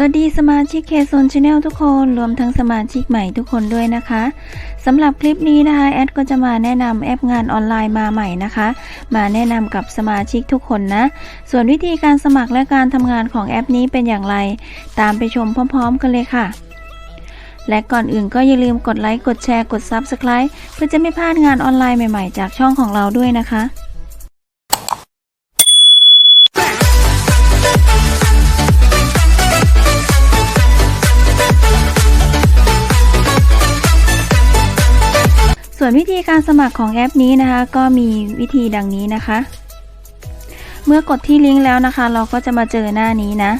สวัสดีสมาชิกเคโซนชาแนลทุกคนรวมทั้งสมาชิกใหม่ทุกคนด้วยนะคะสำหรับคลิปนี้นะคะแอดก็จะมาแนะนำแอปงานออนไลน์มาใหม่นะคะ มาแนะนำกับสมาชิกทุกคนนะ ส่วนวิธีการสมัครและการทำงานของแอปนี้เป็นอย่างไร ตามไปชมพร้อมๆกันเลยค่ะ และก่อนอื่นก็อย่าลืมกดไลค์กดแชร์กด Subscribe เพื่อจะไม่พลาดงานออนไลน์ใหม่ๆ จากช่องของเราด้วยนะคะ วิธีการสมัครของแอปนี้นะคะ ก็มีวิธีดังนี้นะคะ เมื่อกดที่ลิงก์แล้วนะคะ เราก็จะมาเจอหน้านี้นะ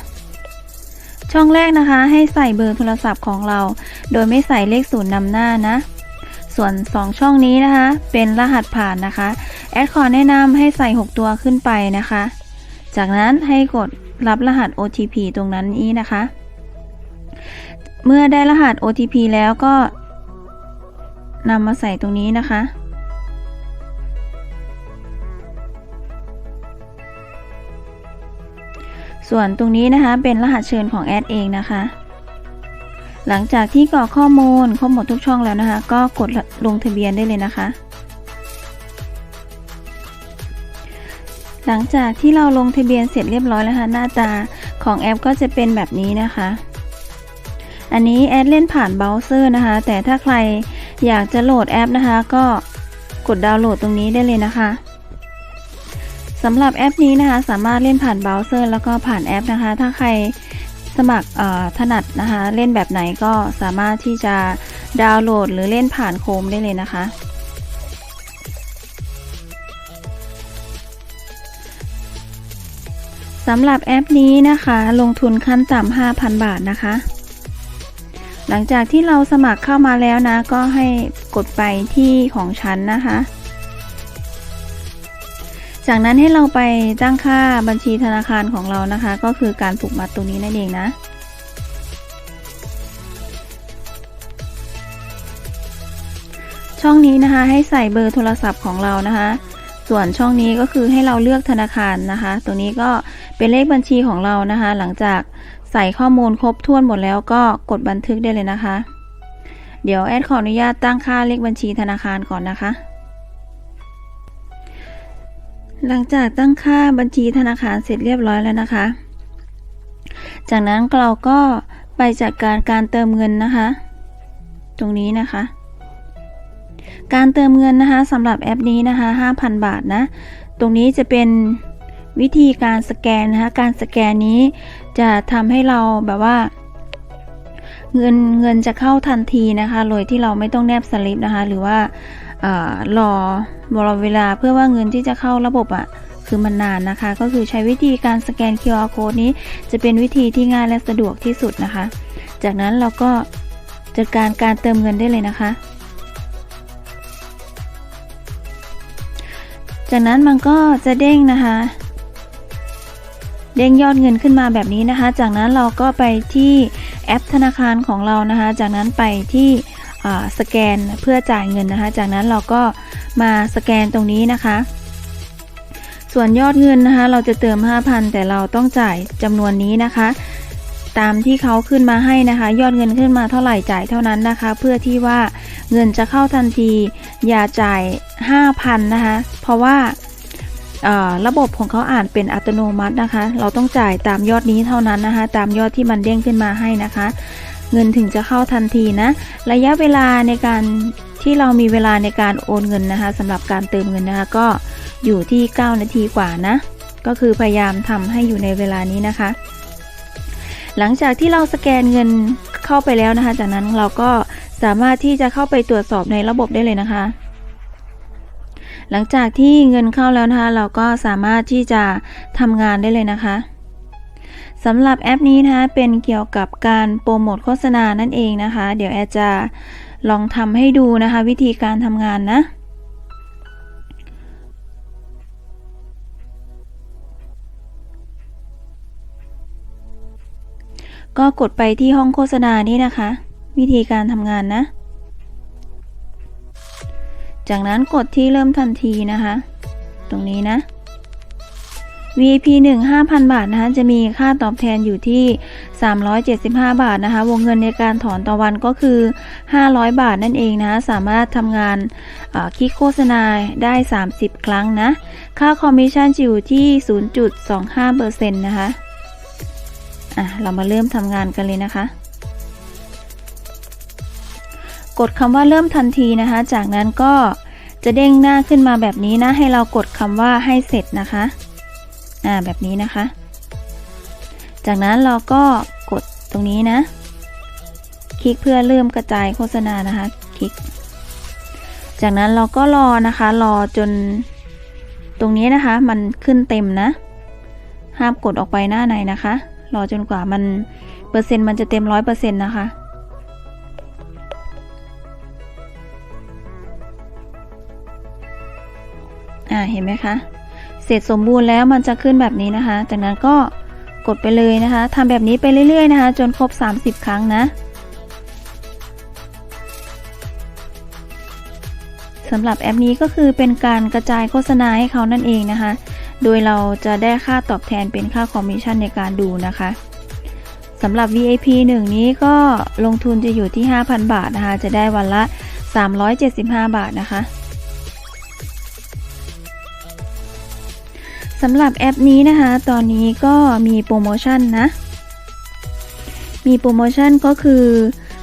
ช่องแรกนะคะ ให้ใส่เบอร์โทรศัพท์ของเรา โดยไม่ใส่เลขศูนย์นำหน้านะ ส่วน 2 ช่องนี้นะคะ เป็นรหัสผ่านนะคะ แอดขอแนะนำให้ใส่ 6 ตัวขึ้นไปนะคะ จากนั้นให้กดรับรหัส OTP ตรงนั้นนี้นะคะ เมื่อได้รหัส OTP แล้วก็ นำมาใส่ตรงนี้นะคะ ส่วนตรงนี้นะคะเป็นรหัสเชิญของแอดเองนะคะ หลังจากที่กรอกข้อมูลครบหมดทุกช่องแล้วนะคะ ก็กดลงทะเบียนได้เลยนะคะ หลังจากที่เราลงทะเบียนเสร็จเรียบร้อยแล้วค่ะหน้าตาของแอปก็จะเป็นแบบนี้นะคะอันนี้แอดเล่นผ่านเบราว์เซอร์นะคะ แต่ถ้าใคร อยากจะโหลดแอปนะคะ ก็กดดาวน์โหลดตรงนี้ได้เลยนะคะสำหรับแอปนี้นะคะ สามารถเล่นผ่านเบราว์เซอร์แล้วก็ผ่านแอปนะคะ ถ้าใครสมัครถนัดนะคะ เล่นแบบไหนก็สามารถที่จะดาวน์โหลดหรือเล่นผ่านโคมได้เลยนะคะ สำหรับแอปนี้นะคะ ลงทุนขั้นต่ำ5,000 บาทนะคะ หลังจากที่เราสมัครเข้ามาแล้วนะ ก็ให้กดไปที่ของฉันนะคะ จากนั้นให้เราไปตั้งค่าบัญชีธนาคารของเรานะคะ ก็คือการผูกมัดตรงนี้นั่นเองนะช่องนี้นะคะให้ใส่เบอร์โทรศัพท์ของเรานะคะ ส่วนช่องนี้ก็คือให้เราเลือกธนาคารนะคะ ตัวนี้ก็เป็นเลขบัญชีของเรานะคะ หลังจาก ใส่ข้อมูลครบถ้วนหมดแล้วก็กดบันทึกได้เลยนะคะ เดี๋ยวแอดขออนุญาตตั้งค่าเลขบัญชีธนาคารก่อนนะคะ หลังจากตั้งค่าบัญชีธนาคารเสร็จเรียบร้อยแล้วนะคะ จากนั้นเราก็ไปจัดการการเติมเงินนะคะ ตรงนี้นะคะ การเติมเงินนะคะสำหรับแอปนี้นะคะ 5,000 บาทนะ ตรงนี้จะเป็น วิธีการสแกนนะคะการสแกนนี้จะทำให้เราแบบว่า เงินเงินจะเข้าทันทีนะคะโดยที่เราไม่ต้องแนบสลิปนะคะ หรือว่าอรอรอเวลาเพื่อว่าเงินที่จะเข้าระบบอะ่ะคือมันนานนะคะ ก็คือใช้วิธีการสแกน QR code นี้ จะเป็นวิธีที่ง่ายและสะดวกที่สุดนะคะ จากนั้นเราก็จัดการการเติมเงินได้เลยนะคะ จากนั้นมันก็จะเด้งนะคะ เด้งยอดเงินขึ้นมาแบบนี้นะคะ จากนั้นเราก็ไปที่แอปธนาคารของเรานะคะ จากนั้นไปที่สแกนเพื่อจ่ายเงินนะคะ จากนั้นเราก็มาสแกนตรงนี้นะคะ ส่วนยอดเงินนะคะ เราจะเติม 5,000 แต่เราต้องจ่ายจำนวนนี้นะคะ ตามที่เขาขึ้นมาให้นะคะ ยอดเงินขึ้นมาเท่าไหร่จ่ายเท่านั้นนะคะ เพื่อที่ว่าเงินจะเข้าทันที อย่าจ่าย 5,000 นะคะ เพราะว่า ระบบของเขาอ่านเป็นอัตโนมัตินะคะ เราต้องจ่ายตามยอดนี้เท่านั้นนะคะ ตามยอดที่มันเด้งขึ้นมาให้นะคะ เงินถึงจะเข้าทันทีนะ ระยะเวลาในการที่เรามีเวลาในการโอนเงินนะคะสำหรับการเติมเงินนะคะก็อยู่ที่ 9 นาทีกว่านะ ก็คือพยายามทำให้อยู่ในเวลานี้นะคะ หลังจากที่เราสแกนเงินเข้าไปแล้วนะคะ จากนั้นเราก็สามารถที่จะเข้าไปตรวจสอบในระบบได้เลยนะคะ หลังจากที่เงินเข้าแล้วนะคะ เราก็สามารถที่จะทำงานได้เลยนะคะสำหรับแอปนี้นะคะเป็นเกี่ยวกับการโปรโมทโฆษณานั่นเองนะคะ เดี๋ยวแอจะลองทำให้ดูนะคะ วิธีการทำงานนะก็กดไปที่ห้องโฆษณานี้นะคะ วิธีการทำงานนะ จากนั้นกดที่เริ่มทันทีนะคะ ตรงนี้นะ VIP 1 5,000 บาทนะคะ จะมีค่าตอบแทนอยู่ที่ 375 บาทนะคะ วงเงินในการถอนต่อวันก็คือ 500 บาทนั่นเองนะคะสามารถทำงานคลิกโฆษณาได้ 30 ครั้งนะ ค่าคอมมิชชั่นอยู่ที่ 0.25%นะคะ อะ เรามาเริ่มทำงานกันเลยนะคะ กดคำว่าเริ่มทันทีนะคะ จากนั้นก็จะเด้งหน้าขึ้นมาแบบนี้นะ ให้เรากดคำว่าให้เสร็จนะคะ อ่าแบบนี้นะคะ จากนั้นเราก็กดตรงนี้นะ คลิกเพื่อเริ่มกระจายโฆษณานะคะ คลิก จากนั้นเราก็รอนะคะ รอจนตรงนี้นะคะ มันขึ้นเต็มนะ ห้ามกดออกไปหน้าไหนนะคะ รอจนกว่ามันเปอร์เซ็นต์มันจะเต็มร้อยเปอร์เซ็นต์นะคะ อ่าเห็นไหมคะเสร็จสมบูรณ์แล้วมันจะขึ้นแบบนี้นะคะ จากนั้นก็กดไปเลยนะคะทำแบบนี้ไปเรื่อย ๆ นะคะ จนครบ 30 ครั้งนะสำหรับแอปนี้ก็คือเป็นการกระจายโฆษณาให้เขานั่นเองนะคะ โดยเราจะได้ค่าตอบแทนเป็นค่าคอมมิชชั่นในการดูนะคะสำหรับ VIP 1 นี้ก็ลงทุนจะอยู่ที่ 5,000 บาทนะคะ จะได้วันละ 375 บาทนะคะ สำหรับแอปนี้นะคะ ตอนนี้ก็มีโปรโมชั่นนะ มีโปรโมชั่นก็คือ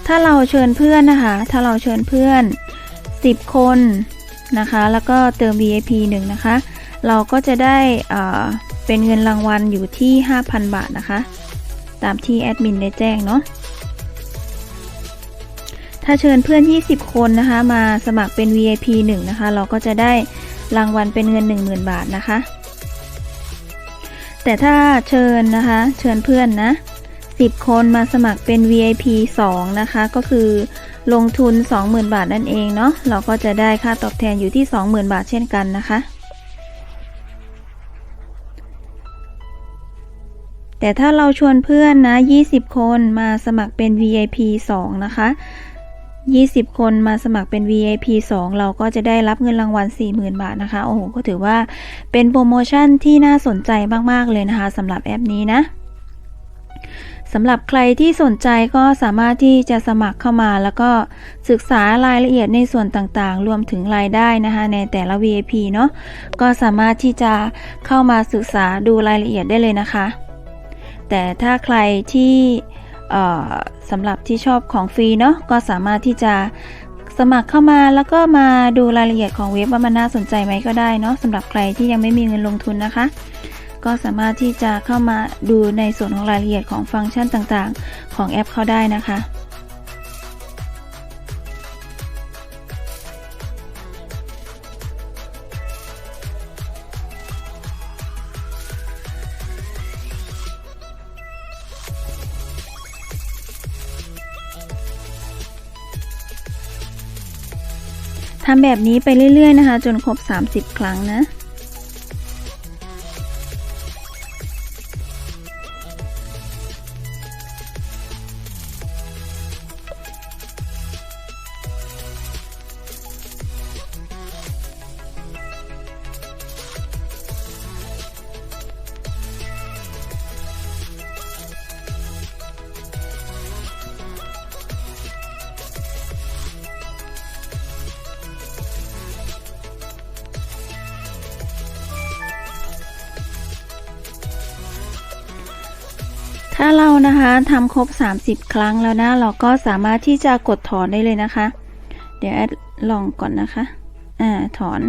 ถ้าเราเชิญเพื่อนนะคะ ถ้าเราเชิญเพื่อน 10 คนนะคะ แล้วก็เติม VIP 1 นะคะ เราก็จะได้เป็นเงินรางวัลอยู่ที่ 5,000 บาทนะคะ ตามที่แอดมินได้แจ้งเนาะถ้าเชิญเพื่อน 20 คนนะคะ มาสมัครเป็น VIP 1 นะคะ เราก็จะได้รางวัลเป็นเงิน 10,000 บาทนะคะ แต่ถ้าเชิญนะคะ เชิญเพื่อนนะ 10 คนมาสมัครเป็น VIP 2 นะคะ ก็คือลงทุน 20,000 บาทนั่นเองเนาะ เราก็จะได้ค่าตอบแทนอยู่ที่ 20,000 บาทเช่นกันนะคะ แต่ถ้าเราชวนเพื่อนนะ 20 คนมาสมัครเป็น VIP 2 นะคะ 20 คนมาสมัครเป็น VIP 2 เราก็จะได้รับเงินรางวัล 40,000 บาทนะคะ โอ้โห ก็ถือว่าเป็นโปรโมชั่นที่น่าสนใจมาก ๆ เลยนะคะสำหรับแอปนี้นะสำหรับใครที่สนใจก็สามารถที่จะสมัครเข้ามาแล้วก็ศึกษารายละเอียดในส่วนต่างๆ รวมถึงรายได้นะคะ ในแต่ละ VIP เนาะก็สามารถที่จะเข้ามาศึกษาดูรายละเอียดได้เลยนะคะ แต่ถ้าใครที่ สำหรับที่ชอบของฟรีเนาะก็สามารถที่จะสมัครเข้ามาแล้วก็มาดูรายละเอียดของเว็บว่ามันน่าสนใจไหมก็ได้เนาะสำหรับใครที่ยังไม่มีเงินลงทุนนะคะ ก็สามารถที่จะเข้ามาดูในส่วนของรายละเอียดของฟังก์ชันต่างๆ ของแอปเขาได้นะคะ ทำแบบนี้ไปเรื่อยๆนะคะ จนครบ 30 ครั้งนะ ถ้าเรานะคะทำครบ 30 ครั้งแล้วนะ เราก็สามารถที่จะกดถอนได้เลยนะคะ เดี๋ยวแอดลองก่อนนะคะ อ่า ถอน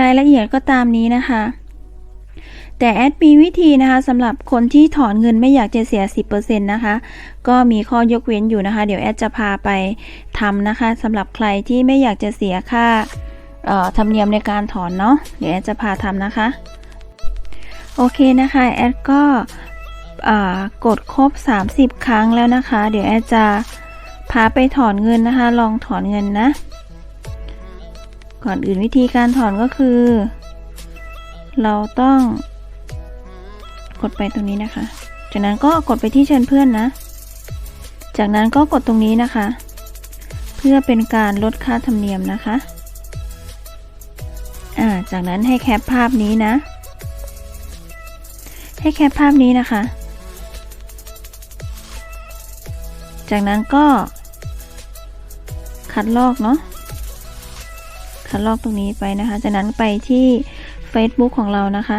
รายละเอียดก็ตามนี้นะคะ แต่แอดมีวิธีนะคะสำหรับคนที่ถอนเงินไม่อยากจะเสีย 10%นะคะ ก็มีข้อยกเว้นอยู่นะคะ เดี๋ยวแอดจะพาไปทำนะคะสำหรับใครที่ไม่อยากจะเสียค่าธรรมเนียมในการถอนเนาะเดี๋ยวแอดจะพาทำนะคะ โอเคนะคะแอดก็กดครบ 30 ครั้งแล้วนะคะ เดี๋ยวแอดจะพาไปถอนเงินนะคะ ลองถอนเงินนะ ก่อนอื่นวิธีการถอนก็คือ เราต้อง กดไปตรงนี้นะคะ จากนั้นก็กดไปที่เชิญเพื่อนนะ จากนั้นก็กดตรงนี้นะคะ เพื่อเป็นการลดค่าธรรมเนียมนะคะอ่าจากนั้นให้แคปภาพนี้นะ ให้แคปภาพนี้นะคะ จากนั้นก็ คัดลอกเนาะคัดลอกตรงนี้ไปนะคะ จากนั้นไปที่ Facebook ของเรานะคะ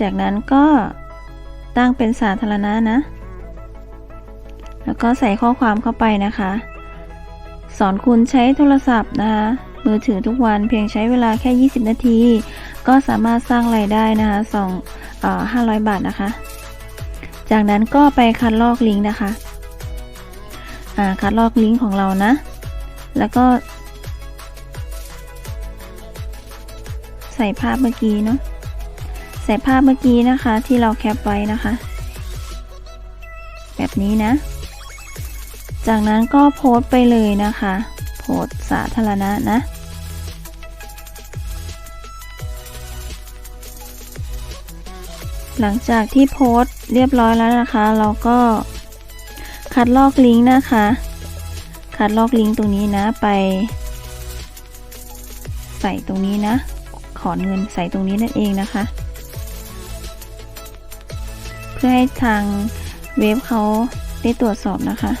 จากนั้นก็ตั้งเป็นสาธารณะนะ แล้วก็ใส่ข้อความเข้าไปนะคะ สอนคุณใช้โทรศัพท์นะคะ มือถือทุกวันเพียงใช้เวลาแค่ 20 นาที ก็สามารถสร้างไรายได้นะคะสองเอ่อ500บาทนะคะ จากนั้นก็ไปคัดลอกลิงก์นะคะคัดลอกลิงก์ของเรานะ แล้วก็ใส่ภาพเมื่อกี้เนาะ ส่ภาพเมื่อกี้นะคะที่เราแคปไว้นะคะ แบบนี้นะ จากนั้นก็โพสต์ไปเลยนะคะ โพสต์สาธารณะนะ หลังจากที่โพสต์เรียบร้อยแล้วนะคะ เราก็คัดลอกลิงก์นะคะ คัดลอกลิงก์ตรงนี้นะไป ใส่ตรงนี้นะ ขอนเงินใส่ตรงนี้นั่นเองนะคะ พื่อให้ทางเว็บเขาได้ตรวจสอบนะคะ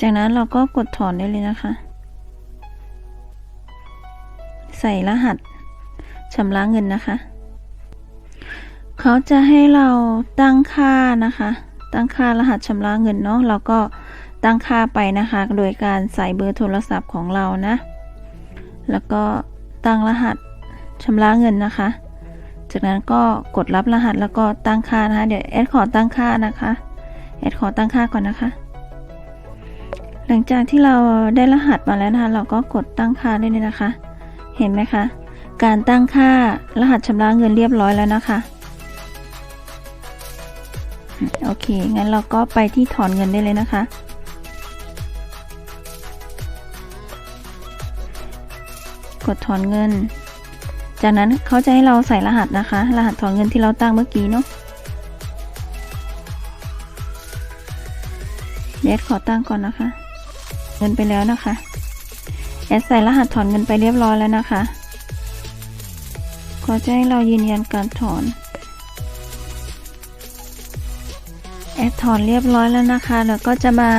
จากนั้นเราก็กดถอนได้เลยนะคะ ใส่รหัสชำระเงินนะคะ เขาจะให้เราตั้งค่านะคะ ตั้งค่ารหัสชำระเงินเนาะเราก็ตั้งค่าไปนะคะ โดยการใส่เบอร์โทรศัพท์ของเรานะ แล้วก็ตั้งรหัสชำระเงินนะคะ จากนั้นก็กดรับรหัสแล้วก็ตั้งค่านะคะ เดี๋ยวแอดขอตั้งค่านะคะแอดขอตั้งค่าก่อนนะคะ หลังจากที่เราได้รหัสมาแล้วนะคะ เราก็กดตั้งค่าได้เลยนะคะ เห็นไหมคะ การตั้งค่ารหัสชำระเงินเรียบร้อยแล้วนะคะ โอเค งั้นเราก็ไปที่ถอนเงินได้เลยนะคะ กดถอนเงิน จากนั้นเขาจะให้เราใส่รหัสนะคะ รหัสถอนเงินที่เราตั้งเมื่อกี้เนาะเดยวขอตั้งก่อนนะคะ เงินไปแล้วนะคะ แอดใส่รหัสถอนเงินไปเรียบร้อยแล้วนะคะ ขอจะให้เรายืนยันการถอน แอดถอนเรียบร้อยแล้วนะคะ แล้วก็จะมา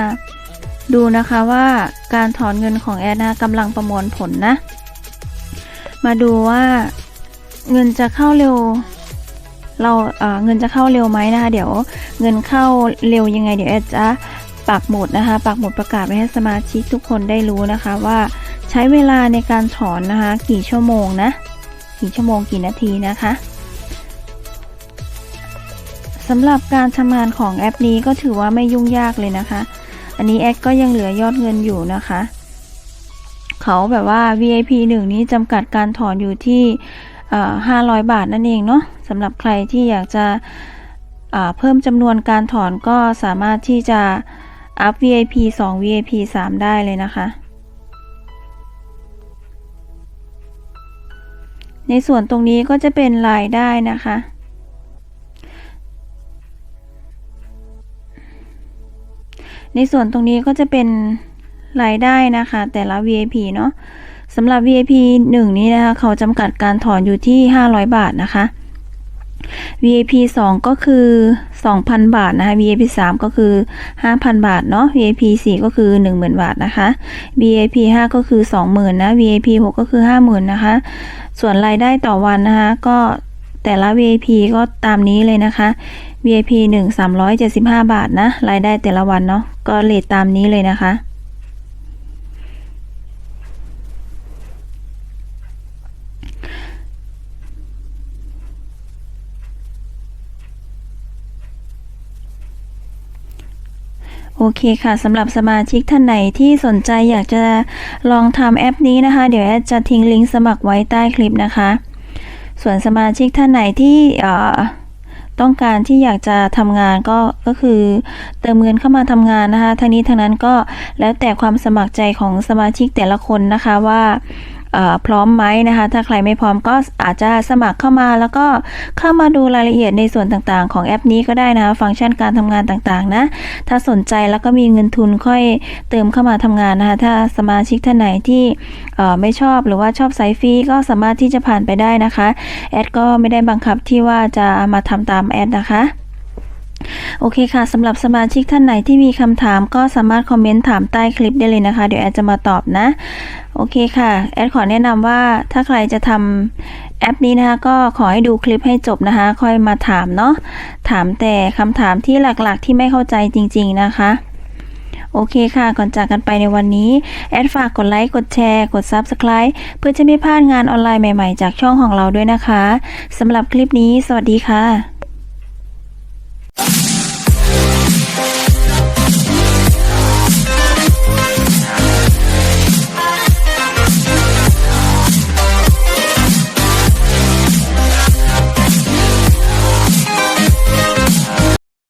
ดูนะคะว่าการถอนเงินของแอดนะกำลังประมวลผลนะ มาดูว่าเงินจะเข้าเร็ว เราเงินจะเข้าเร็วไหมนะคะ เดี๋ยวเงินเข้าเร็วยังไง เดี๋ยวแอดจะปักหมุดนะคะปักหมุดประกาศไปให้สมาชิกทุกคนได้รู้นะคะว่า ช้เวลาในการถอนนะคะ กี่ชั่วโมงนะ กี่ชั่วโมงกี่นาทีนะคะสำหรับการทำงานของแอปนี้ก็ถือว่าไม่ยุ่งยากเลยนะคะ อันนี้แอดก็ยังเหลือยอดเงินอยู่นะคะ เขาแบบว่า VIP 1 นี้จำกัดการถอนอยู่ที่ห้าร้อยบาทนั่นเองเนาะสำหรับใครที่อยากจะเพิ่มจำนวนการถอนก็สามารถที่จะอัพ VIP 2 VIP 3 ได้เลยนะคะ ในส่วนตรงนี้ก็จะเป็นรายได้นะคะ ในส่วนตรงนี้ก็จะเป็นรายได้นะคะ แต่ละ VIP เนาะสำหรับ VIP 1 นี้นะคะ เขาจำกัดการถอนอยู่ที่ 500 บาทนะคะ VIP 2 ก็คือ 2,000 บาทนะคะ VIP 3 ก็คือ 5,000 บาทเนาะ VIP 4 ก็คือ 10,000 บาทนะคะ VIP 5 ก็คือ 20,000นะ VIP 6 ก็คือ 50,000นะคะ ส่วนรายได้ต่อวันนะคะ ก็แต่ละ VIP ก็ตามนี้เลยนะคะ VIP 1 375 บาทนะ รายได้แต่ละวันเนาะ ก็เลทตามนี้เลยนะคะ เคค่ะสำหรับสมาชิกท่านไหนที่สนใจอยากจะลองทำแอปนี้นะคะ เดี๋ยวแอดจะทิ้งลิงก์สมัครไว้ใต้คลิปนะคะ ส่วนสมาชิกท่านไหนที่ต้องการที่อยากจะทำงานก็ก็คือเติมเงินเข้ามาทำงานนะคะทั้งนี้ทั้งนั้นก็แล้วแต่ความสมัครใจของสมาชิกแต่ละคนนะคะว่า พร้อมไหมนะคะ ถ้าใครไม่พร้อมก็อาจจะสมัครเข้ามา แล้วก็เข้ามาดูรายละเอียดในส่วนต่างๆ ของแอปนี้ก็ได้นะคะฟังก์ชันการทำงานต่างๆนะถ้าสนใจแล้วก็มีเงินทุนค่อยเติมเข้ามาทำงานนะคะถ้าสมาชิกท่านไหนที่ไม่ชอบหรือว่าชอบสายฟรีก็สามารถที่จะผ่านไปได้นะคะ แอดก็ไม่ได้บังคับที่ว่าจะมาทำตามแอดนะคะ โอเคค่ะสำหรับสมาชิกท่านไหนที่มีคำถามก็สามารถคอมเมนต์ถามใต้คลิปได้เลยนะคะ เดี๋ยวแอดจะมาตอบนะ โอเคค่ะ แอดขอแนะนำว่าถ้าใครจะทำแอปนี้นะคะ ก็ขอให้ดูคลิปให้จบนะคะ ค่อยมาถามเนาะถามแต่คำถามที่หลักๆ ที่ไม่เข้าใจจริง ๆนะคะโอเคค่ะ ก่อนจากกันไปในวันนี้ แอดฝากกดไลค์ กดแชร์ กด Subscribe เพื่อจะไม่พลาดงานออนไลน์ใหม่ๆ จากช่องของเราด้วยนะคะ สำหรับคลิปนี้ สวัสดีค่ะ